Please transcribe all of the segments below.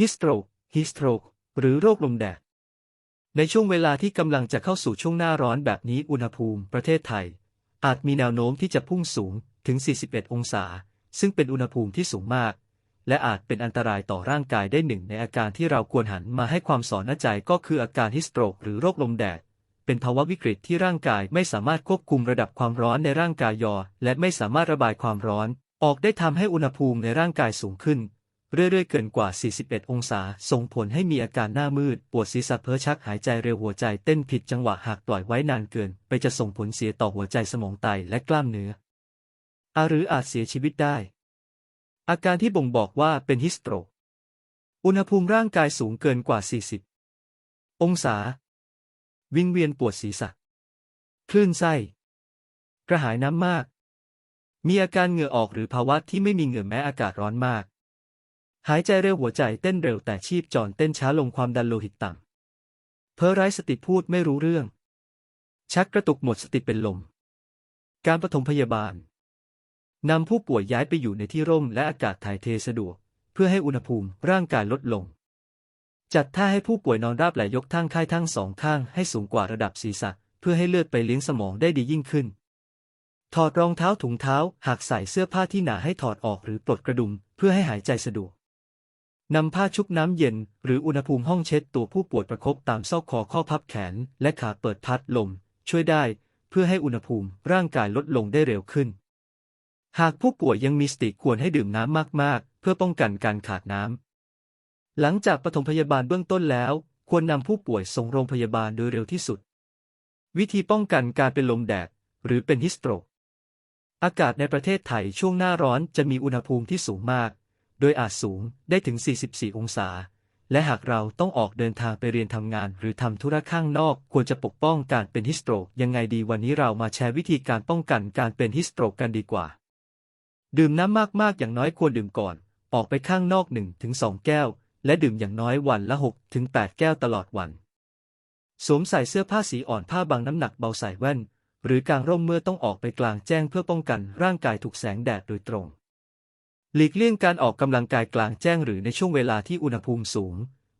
ฮิสโตรฮิสโตรหรือโรคลมแดด ในช่วงเวลาที่กำลังจะเข้าสู่ช่วงหน้าร้อนแบบนี้อุณหภูมิประเทศไทย อาจมีแนวโน้มที่จะพุ่งสูงถึง 41 องศา ซึ่งเป็นอุณหภูมิที่สูงมาก และอาจเป็นอันตรายต่อร่างกายได้หนึ่งในอาการที่เราควรหันมาให้ความสอนใจก็คืออาการฮิสโตรกหรือโรคลมแดดเป็นภาวะวิกฤตที่ร่างกายไม่สามารถควบคุมระดับความร้อนในร่างกายยอ และไม่สามารถระบายความร้อน ออกได้ทำให้อุณหภูมิในร่างกายสูงขึ้น เรื่อยๆ เกินกว่า 41 องศา ส่งผลให้มีอาการหน้ามืด ปวดศีรษะเพ้อชักหายใจเร็วหัวใจเต้นผิดจังหวะหากปล่อยไว้นานเกิน ไปจะส่งผลเสียต่อหัวใจสมองไตและกล้ามเนื้อ อาหรืออาจเสียชีวิตได้ อาการที่บ่งบอกว่าเป็นฮิสโตรกอุณหภูมิร่างกายสูงเกินกว่า 40 องศา วิงเวียนปวดศีรษะ คลื่นไส้ กระหายน้ำมาก มีอาการเหงื่อออกหรือภาวะที่ไม่มีเหงื่อแม้อากาศร้อนมาก หายใจเร็วหัวใจเต้นเร็วแต่ชีพจรเต้นช้าลงความดันโลหิตต่ำ เพ้อไร้สติพูดไม่รู้เรื่อง ชักกระตุกหมดสติเป็นลม การปฐมพยาบาลนำผู้ป่วยย้ายไปอยู่ในที่ร่มและอากาศถ่ายเทสะดวก เพื่อให้อุณหภูมิร่างกายลดลง จัดท่าให้ผู้ป่วยนอนราบแลยกทั้งค่ายทั้งสองข้างให้สูงกว่าระดับศีรษะ เพื่อให้เลือดไปเลี้ยงสมองได้ดียิ่งขึ้น ถอดรองเท้าถุงเท้า หากใส่เสื้อผ้าที่หนาให้ถอดออกหรือปลดกระดุม เพื่อให้หายใจสะดวก นำผ้าชุบน้ำเย็น หรืออุณหภูมิห้องเช็ดตัวผู้ป่วยประคบตามซอกคอข้อพับแขน และขาเปิดพัดลม ช่วยได้ เพื่อให้อุณหภูมิร่างกายลดลงได้เร็วขึ้น หากผู้ป่วยยังมีสติควรให้ดื่มน้ำมากๆ เพื่อป้องกันการขาดน้ำ หลังจากปฐมพยาบาลเบื้องต้นแล้ว ควรนำผู้ป่วยส่งโรงพยาบาลโดยเร็วที่สุด วิธีป้องกันการเป็นลมแดด หรือเป็นฮิสโตรกอากาศในประเทศไทยช่วงหน้าร้อนจะมีอุณหภูมิที่สูงมาก โดยอาจสูงได้ถึง 44 องศา และหากเราต้องออกเดินทางไปเรียนทำงาน หรือทำธุระข้างนอกควรจะปกป้องการเป็นฮิสโตรกยังไงดีวันนี้เรามาแชร์วิธีการป้องกันการเป็นฮิสโตรกกันดีกว่า ดื่มน้ำมากๆ อย่างน้อยควรดื่มก่อน ออกไปข้างนอก 1-2 แก้ว และดื่มอย่างน้อยวันละ 6-8 แก้วตลอดวัน สวมใส่เสื้อผ้าสีอ่อนผ้าบางน้ำหนักเบาใส่แว่นหรือกางร่มเมื่อต้องออกไปกลางแจ้งเพื่อป้องกันร่างกายถูกแสงแดดโดยตรง หลีกเลี่ยงการออกกำลังกายกลางแจ้งหรือในช่วงเวลาที่อุณหภูมิสูง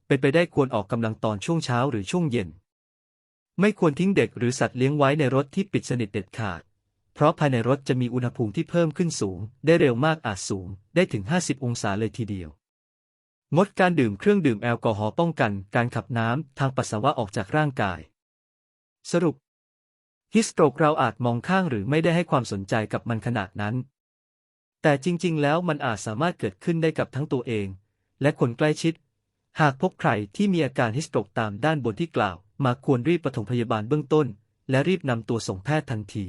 เป็นไปได้ควรออกกำลังตอนช่วงเช้าหรือช่วงเย็น ไม่ควรทิ้งเด็กหรือสัตว์เลี้ยงไว้ในรถที่ปิดสนิทเด็ดขาด เพราะภายในรถจะมีอุณหภูมิที่เพิ่มขึ้นสูง ได้เร็วมากอาจสูง ได้ถึง 50 องศาเลยทีเดียว งดการดื่มเครื่องดื่มแอลกอฮอล์ป้องกัน การขับน้ำทางปัสสาวะออกจากร่างกาย สรุปฮิสโตรกเราอาจมองข้างหรือไม่ได้ให้ความสนใจกับมันขนาดนั้น แต่จริง ๆ แล้วมันอาจสามารถเกิดขึ้นได้กับทั้งตัวเอง และคนใกล้ชิด หากพบใครที่มีอาการฮิสโตรกตามด้านบนที่กล่าว มาควรรีบปฐมพยาบาลเบื้องต้น และรีบนำตัวส่งแพทย์ทันที